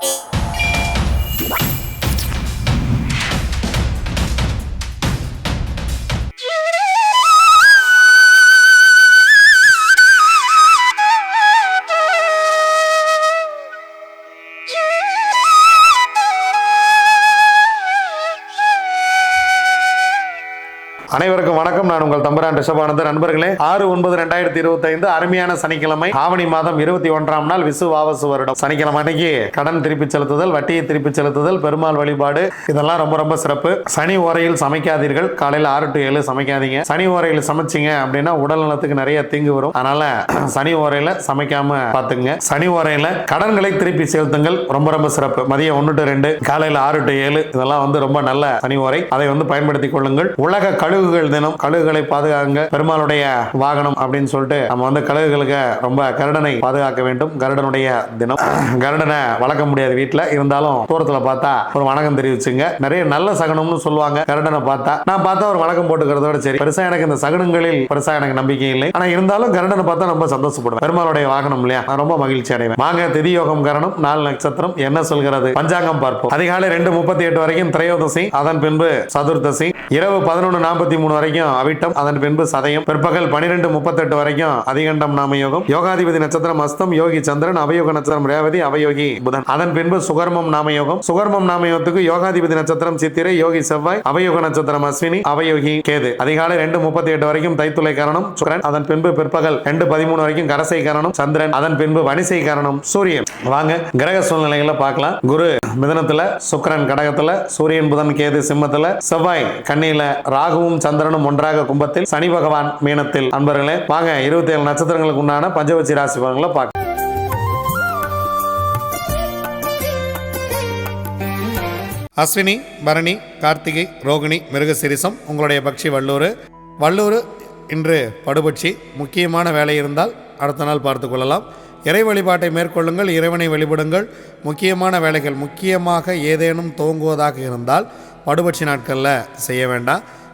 Thank you அனைவருக்கும் வணக்கம். நான் உங்கள் தம்பரான் ரிஷபானந்த நண்பர்களே ஆறு ஒன்பது ரெண்டாயிரத்தி இருபத்தி ஐந்து அருமையான சனிக்கிழமை. ஆவணி மாதம் இருபத்தி ஒன்றாம் நாள் விசுவாவசு வருடம். சனிக்கிழமை அன்னைக்கு கடன் திருப்பி செலுத்துதல் வட்டியை திருப்பி செலுத்துதல் பெருமாள் வழிபாடு இதெல்லாம் ரொம்ப ரொம்ப சிறப்பு. சனி ஓரையில் சமைக்காதீர்கள். காலையில் ஆறு டு ஏழு சமைக்காதீங்க. சனி ஓரையில் சமைச்சிங்க அப்படின்னா உடல் நலத்துக்கு நிறைய தீங்கு வரும். அதனால சனி ஓரையில சமைக்காம பாத்துங்க சனி ஓரையில கடன்களை திருப்பி செலுத்துங்கள். ரொம்ப ரொம்ப சிறப்பு. மதியம் ஒன்று டு ரெண்டு காலையில் ஆறு டு ஏழு இதெல்லாம் வந்து ரொம்ப நல்ல சனி ஓரை. அதை வந்து பயன்படுத்திக் கொள்ளுங்கள். உலக கழுகுகள் தினம் கழுகுகளை பாதுகாங்க பெருமாளுடைய வாகனம் அப்படின்னு சொல்லிட்டு நம்ம வந்து கழுகுகளுக்கு ரொம்ப கருடனை பாதுகாக்க வேண்டும். கருடனுடைய தினம். கருடனை வளர்க்க முடியாது வீட்டில். இருந்தாலும் தூரத்தில் பார்த்தா ஒரு வணக்கம் தெரிவிச்சுங்க. நிறைய நல்ல சகனம்னு சொல்லுவாங்க. கருடனை பார்த்தா. நான் பார்த்தா ஒரு வணக்கம் போட்டுக்கிறதோட சரி. பெருசா எனக்கு இந்த சகனங்களில் பெருசா எனக்கு நம்பிக்கை இல்லை. ஆனா இருந்தாலும் கருடனை பார்த்தா ரொம்ப சந்தோஷப்படுவேன். பெருமாளுடைய வாகனம் இல்லையா? நான் ரொம்ப மகிழ்ச்சி அடைவேன். வாங்க திதி யோகம் கரணம் நாலு நட்சத்திரம் என்ன சொல்கிறது? பஞ்சாங்கம் பார்ப்போம். அதிகாலை ரெண்டு முப்பத்தி எட்டு வரைக்கும் திரையோதசி அதன் பின்பு சதுர்தசி இரவு பதினொன்று நாற்பத்தி முப்பத்தி மூணு வரைக்கும் அவிட்டம் அதன் பின்பு சதயம் பிற்பகல் பன்னிரெண்டு முப்பத்தெட்டு வரைக்கும் அதிகண்டம் நாம யோகம் யோகாதிபதி நட்சத்திரம் அஸ்தம் யோகி சந்திரன் அவயோக நட்சத்திரம் ரேவதி அவயோகி புதன். அதன் பின்பு சுகர்மம் நாம யோகம் சுகர்மம் நாம யோகத்துக்கு யோகாதிபதி நட்சத்திரம் சித்திரை யோகி செவ்வாய் அவயோக நட்சத்திரம் அஸ்வினி அவயோகி கேது. அதிகாலை ரெண்டு முப்பத்தி எட்டு வரைக்கும் தைத்துளை காரணம் சுக்கரன். அதன் பின்பு பிற்பகல் ரெண்டு பதிமூணு வரைக்கும் கரசை காரணம் சந்திரன். அதன் பின்பு வனிசை காரணம் சூரியன். வாங்க கிரக சூழ்நிலைகளை பார்க்கலாம். குரு மிதனத்துல சுக்கிரன் கடகத்துல சூரியன் புதன் கேது சிம்மத்துல செவ்வாய் கண்ணியில ராகுவும் சந்திரனும் ஒன்றாக கும்பத்தில் சனி பகவான் மீனத்தில். அன்பர்களே வாங்க இருபத்தி ஏழு நட்சத்திரங்களுக்கு உண்டான பஞ்சவச்சி ராசி பலன்களை பார்க்க அஸ்வினி பரணி கார்த்திகை ரோகிணி மிருகசிரிசம் உங்களுடைய பக்ஷி வள்ளூர் வள்ளூர் இன்று படுபட்சி முக்கியமான வேலை இருந்தால் அடுத்த நாள் பார்த்து கொள்ளலாம். இறை வழிபாட்டை மேற்கொள்ளுங்கள் இறைவனை வழிபடுங்கள். முக்கியமான வேலைகள் முக்கியமாக ஏதேனும் துவங்குவதாக இருந்தால் படுபட்சி நாட்களில் செய்ய வேண்டாம்.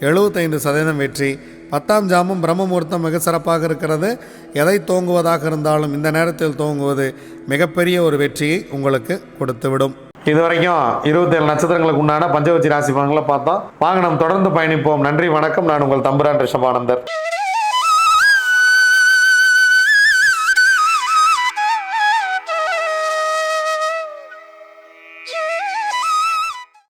எழுபத்தைந்து சதவீதம் வெற்றி. பத்தாம் ஜாமும் பிரம்ம முகூர்த்தம் மிக சிறப்பாக இருக்கிறது. எதை தோங்குவதாக இருந்தாலும் இந்த நேரத்தில் தோங்குவது மிகப்பெரிய ஒரு வெற்றியை உங்களுக்கு கொடுத்துவிடும். இது வரைக்கும் இருபத்தேழு நட்சத்திரங்களுக்கு உண்டான பஞ்சவச்சி ராசி பலன்களை பார்த்தோம் வாங்க நாம் தொடர்ந்து பயணிப்போம். நன்றி வணக்கம். நான் உங்கள் தம்புரான் ரிஷபானந்தர்.